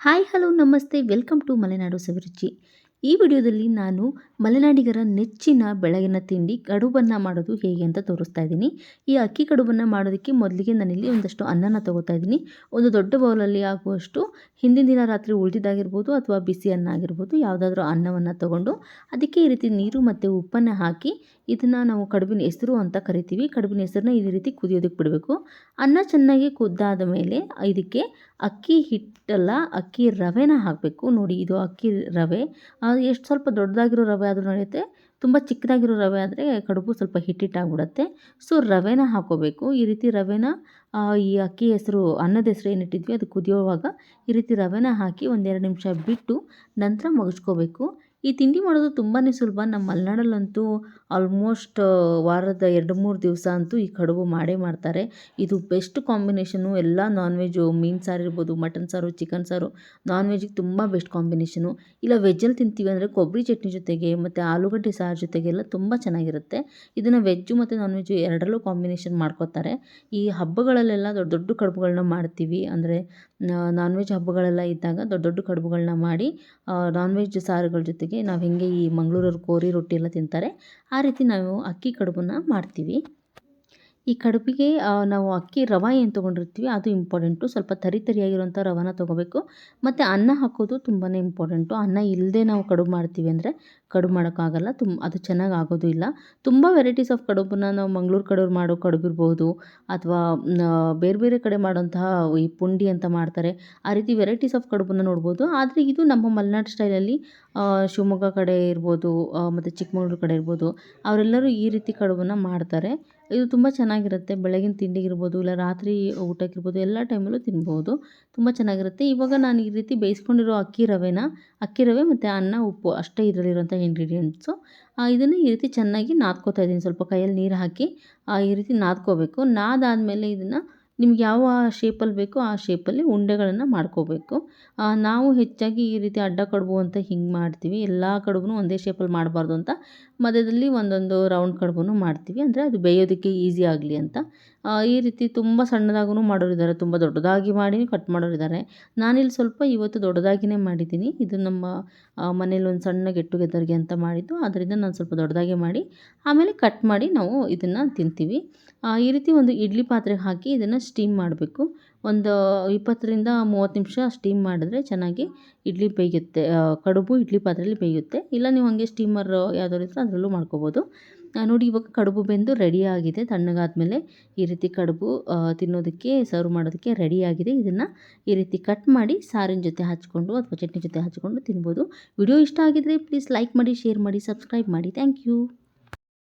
Hi hello నమస్తే welcome to Malnad Shivaruchi ಈ ವಿಡಿಯೋದಲ್ಲಿ ನಾನು ಮಲೆನಾಡಿಗರ ನೆಚ್ಚಿನ ಬೆಳಗಿನ ತಿಂಡಿ ಕಡುಬನ್ನು ಮಾಡೋದು ಹೇಗೆ ಅಂತ ತೋರಿಸ್ತಾ ಇದ್ದೀನಿ. ಈ ಅಕ್ಕಿ ಕಡುಬನ್ನು ಮಾಡೋದಕ್ಕೆ ಮೊದಲಿಗೆ ನಾನಿಲ್ಲಿ ಒಂದಷ್ಟು ಅನ್ನನ ತಗೋತಾ ಇದ್ದೀನಿ. ಒಂದು ದೊಡ್ಡ ಬೌಲಲ್ಲಿ ಆಗುವಷ್ಟು ಹಿಂದಿನ ದಿನ ರಾತ್ರಿ ಉಳಿದಿದ್ದಾಗಿರ್ಬೋದು ಅಥವಾ ಬಿಸಿ ಅನ್ನ ಆಗಿರ್ಬೋದು ಯಾವುದಾದ್ರೂ ಅನ್ನವನ್ನು ತಗೊಂಡು ಅದಕ್ಕೆ ಈ ರೀತಿ ನೀರು ಮತ್ತು ಉಪ್ಪನ್ನು ಹಾಕಿ ಇದನ್ನು ನಾವು ಕಡುಬಿನ ಹೆಸರು ಅಂತ ಕರಿತೀವಿ. ಕಡುಬಿನ ಹೆಸರನ್ನ ಈ ರೀತಿ ಕುದಿಯೋದಕ್ಕೆ ಬಿಡಬೇಕು. ಅನ್ನ ಚೆನ್ನಾಗಿ ಕುದ್ದಾದ ಮೇಲೆ ಇದಕ್ಕೆ ಅಕ್ಕಿ ಹಿಟ್ಟಲ್ಲ, ಅಕ್ಕಿ ರವೆನ ಹಾಕಬೇಕು. ನೋಡಿ ಇದು ಅಕ್ಕಿ ರವೆ. ಎಷ್ಟು ಸ್ವಲ್ಪ ದೊಡ್ಡದಾಗಿರೋ ರವೆ ಆದರೂ ನಡೆಯುತ್ತೆ, ತುಂಬ ಚಿಕ್ಕದಾಗಿರೋ ರವೆ ಆದರೆ ಕಡುಬು ಸ್ವಲ್ಪ ಹಿಟ್ಟಿಟ್ಟಾಗ್ಬಿಡತ್ತೆ. ಸೊ ರವೆನ ಹಾಕೋಬೇಕು. ಈ ರೀತಿ ರವೆನ ಈ ಅಕ್ಕಿ ಹೆಸರು, ಅನ್ನದ ಹೆಸರು ಏನಿಟ್ಟಿದ್ವಿ ಅದು ಕುದಿಯೋವಾಗ ಈ ರೀತಿ ರವೆನ ಹಾಕಿ ಒಂದೆರಡು ನಿಮಿಷ ಬಿಟ್ಟು ನಂತರ ಮಗಚ್ಕೋಬೇಕು. ಈ ತಿಂಡಿ ಮಾಡೋದು ತುಂಬಾ ಸುಲಭ. ನಮ್ಮ ಮಲೆನಾಡಲ್ಲಂತೂ ಆಲ್ಮೋಸ್ಟ್ ವಾರದ ಎರಡು ಮೂರು ದಿವಸ ಅಂತೂ ಈ ಕಡುಬು ಮಾಡೇ ಮಾಡ್ತಾರೆ. ಇದು ಬೆಸ್ಟ್ ಕಾಂಬಿನೇಷನು ಎಲ್ಲ ನಾನ್ ವೆಜ್ಜು ಮೀನು ಸಾರು ಇರ್ಬೋದು ಮಟನ್ ಸಾರು ಚಿಕನ್ ಸಾರು ನಾನ್ ವೆಜ್ಜಿಗೆ ತುಂಬ ಬೆಸ್ಟ್ ಕಾಂಬಿನೇಷನು ಇಲ್ಲ ವೆಜ್ಜಲ್ಲಿ ತಿಂತೀವಿ ಅಂದರೆ ಕೊಬ್ಬರಿ ಚಟ್ನಿ ಜೊತೆಗೆ ಮತ್ತು ಆಲೂಗಡ್ಡೆ ಸಾರು ಜೊತೆಗೆಲ್ಲ ತುಂಬ ಚೆನ್ನಾಗಿರುತ್ತೆ. ಇದನ್ನು ವೆಜ್ಜು ಮತ್ತು ನಾನ್ ವೆಜ್ಜು ಎರಡರಲ್ಲೂ ಕಾಂಬಿನೇಷನ್ ಮಾಡ್ಕೋತಾರೆ. ಈ ಹಬ್ಬಗಳಲ್ಲೆಲ್ಲ ದೊಡ್ಡ ದೊಡ್ಡ ಕಡುಬುಗಳನ್ನ ಮಾಡ್ತೀವಿ. ಅಂದರೆ ನಾನ್ ವೆಜ್ ಹಬ್ಬಗಳೆಲ್ಲ ಇದ್ದಾಗ ದೊಡ್ಡ ದೊಡ್ಡ ಕಡುಬುಗಳನ್ನ ಮಾಡಿ ನಾನ್ ವೆಜ್ ಸಾರುಗಳ ಜೊತೆಗೆ ನಾವು ಹೇಗೆ ಈ ಮಂಗಳೂರವ್ರು ಕೋರಿ ರೊಟ್ಟಿ ಎಲ್ಲ ತಿಂತಾರೆ ಆ ರೀತಿ ನಾವು ಅಕ್ಕಿ ಕಡುಬನ್ನು ಮಾಡ್ತೀವಿ. ಈ ಕಡುಬಿಗೆ ನಾವು ಅಕ್ಕಿ ರವೆ ಏನು ತೊಗೊಂಡಿರ್ತೀವಿ, ಅದು ಇಂಪಾರ್ಟೆಂಟು ಸ್ವಲ್ಪ ತರಿ ತರಿಯಾಗಿರುವಂಥ ರವೆನ ತೊಗೋಬೇಕು. ಮತ್ತು ಅನ್ನ ಹಾಕೋದು ತುಂಬಾ ಇಂಪಾರ್ಟೆಂಟು ಅನ್ನ ಇಲ್ಲದೆ ನಾವು ಕಡುಬು ಮಾಡ್ತೀವಿ ಅಂದರೆ ಕಡುಬು ಮಾಡೋಕ್ಕಾಗಲ್ಲ ತುಂಬ ಅದು ಚೆನ್ನಾಗಿ ಆಗೋದು ಇಲ್ಲ. ತುಂಬ ವೆರೈಟೀಸ್ ಆಫ್ ಕಡುಬನ್ನ ನಾವು ಮಂಗ್ಳೂರು ಕಡೆಯವ್ರು ಮಾಡೋ ಕಡುಬು ಇರ್ಬೋದು, ಅಥವಾ ಬೇರೆ ಬೇರೆ ಕಡೆ ಮಾಡೋಂತಹ ಈ ಪುಂಡಿ ಅಂತ ಮಾಡ್ತಾರೆ, ಆ ರೀತಿ ವೆರೈಟೀಸ್ ಆಫ್ ಕಡುಬನ್ನ ನೋಡ್ಬೋದು. ಆದರೆ ಇದು ನಮ್ಮ ಮಲೆನಾಡು ಸ್ಟೈಲಲ್ಲಿ ಶಿವಮೊಗ್ಗ ಕಡೆ ಇರ್ಬೋದು ಮತ್ತು ಚಿಕ್ಕಮಗಳೂರು ಕಡೆ ಇರ್ಬೋದು, ಅವರೆಲ್ಲರೂ ಈ ರೀತಿ ಕಡುಬನ್ನು ಮಾಡ್ತಾರೆ. ಇದು ತುಂಬ ಚೆನ್ನಾಗಿರುತ್ತೆ. ಬೆಳಗಿನ ತಿಂಡಿಗಿರ್ಬೋದು, ಇಲ್ಲ ರಾತ್ರಿ ಊಟಕ್ಕಿರ್ಬೋದು, ಎಲ್ಲ ಟೈಮಲ್ಲೂ ತಿನ್ಬೋದು. ತುಂಬ ಚೆನ್ನಾಗಿರುತ್ತೆ. ಇವಾಗ ನಾನು ಈ ರೀತಿ ಬೇಯಿಸ್ಕೊಂಡಿರೋ ಅಕ್ಕಿ ರವೆನ, ಅಕ್ಕಿ ರವೆ ಮತ್ತು ಅನ್ನ, ಉಪ್ಪು ಅಷ್ಟೇ ಇದರಲ್ಲಿರುವಂಥ ಇಂಗ್ರೀಡಿಯೆಂಟ್ಸು ಇದನ್ನು ಈ ರೀತಿ ಚೆನ್ನಾಗಿ ನಾದ್ಕೋತಾ ಇದ್ದೀನಿ. ಸ್ವಲ್ಪ ಕೈಯಲ್ಲಿ ನೀರು ಹಾಕಿ ಈ ರೀತಿ ನಾದ್ಕೋಬೇಕು. ನಾದಾದಮೇಲೆ ಇದನ್ನು ನಿಮ್ಗೆ ಯಾವ ಶೇಪಲ್ಲಿ ಬೇಕೋ ಆ ಶೇಪಲ್ಲಿ ಉಂಡೆಗಳನ್ನು ಮಾಡ್ಕೋಬೇಕು. ನಾವು ಹೆಚ್ಚಾಗಿ ಈ ರೀತಿ ಅಡ್ಡ ಕಡುಬು ಅಂತ ಹಿಂಗೆ ಮಾಡ್ತೀವಿ. ಎಲ್ಲ ಕಡುಬು ಒಂದೇ ಶೇಪಲ್ಲಿ ಮಾಡಬಾರ್ದು ಅಂತ ಮಧ್ಯದಲ್ಲಿ ಒಂದೊಂದು ರೌಂಡ್ ಕಡುಬು ಮಾಡ್ತೀವಿ. ಅಂದರೆ ಅದು ಬೇಯೋದಕ್ಕೆ ಈಸಿ ಆಗಲಿ ಅಂತ. ಈ ರೀತಿ ತುಂಬ ಸಣ್ಣದಾಗೂ ಮಾಡೋರಿದ್ದಾರೆ ತುಂಬ ದೊಡ್ಡದಾಗಿ ಮಾಡಿ ಕಟ್ ಮಾಡೋರಿದ್ದಾರೆ ನಾನಿಲ್ಲಿ ಸ್ವಲ್ಪ ಇವತ್ತು ದೊಡ್ಡದಾಗಿಯೇ ಮಾಡಿದ್ದೀನಿ. ಇದು ನಮ್ಮ ಮನೇಲಿ ಒಂದು ಸಣ್ಣ ಗೆಟ್ ಟುಗೆದರ್ಗೆ ಅಂತ ಮಾಡಿದ್ದು. ಅದರಿಂದ ನಾನು ಸ್ವಲ್ಪ ದೊಡ್ಡದಾಗೆ ಮಾಡಿ ಆಮೇಲೆ ಕಟ್ ಮಾಡಿ ನಾವು ಇದನ್ನು ತಿಂತೀವಿ. ಈ ರೀತಿ ಒಂದು ಇಡ್ಲಿ ಪಾತ್ರೆಗೆ ಹಾಕಿ ಇದನ್ನು ಸ್ಟೀಮ್ ಮಾಡಬೇಕು. ಒಂದು ಇಪ್ಪತ್ತರಿಂದ ಮೂವತ್ತು ನಿಮಿಷ ಸ್ಟೀಮ್ ಮಾಡಿದ್ರೆ ಚೆನ್ನಾಗಿ ಇಡ್ಲಿ ಬೇಯುತ್ತೆ. ಕಡುಬು ಇಡ್ಲಿ ಪಾತ್ರೆಯಲ್ಲಿ ಬೇಯುತ್ತೆ. ಇಲ್ಲ ನೀವು ಹಾಗೆ ಸ್ಟೀಮರ್ ಯಾವ್ದಾದ್ರು ಇದ್ದರೆ ಅದರಲ್ಲೂ ಮಾಡ್ಕೋಬೋದು. ನೋಡಿ ಇವಾಗ ಕಡುಬು ಬೆಂದು ರೆಡಿಯಾಗಿದೆ ತಣ್ಣಗಾದಮೇಲೆ ಈ ರೀತಿ ಕಡುಬು ತಿನ್ನೋದಕ್ಕೆ ಸರ್ವ್ ಮಾಡೋದಕ್ಕೆ ರೆಡಿಯಾಗಿದೆ ಇದನ್ನು ಈ ರೀತಿ ಕಟ್ ಮಾಡಿ ಸಾರಿನ ಜೊತೆ ಹಚ್ಕೊಂಡು ಅಥವಾ ಚಟ್ನಿ ಜೊತೆ ಹಚ್ಕೊಂಡು ತಿನ್ಬೋದು. ವಿಡಿಯೋ ಇಷ್ಟ ಆಗಿದ್ದರೆ ಪ್ಲೀಸ್ ಲೈಕ್ ಮಾಡಿ ಶೇರ್ ಮಾಡಿ ಸಬ್ಸ್ಕ್ರೈಬ್ ಮಾಡಿ. Thank you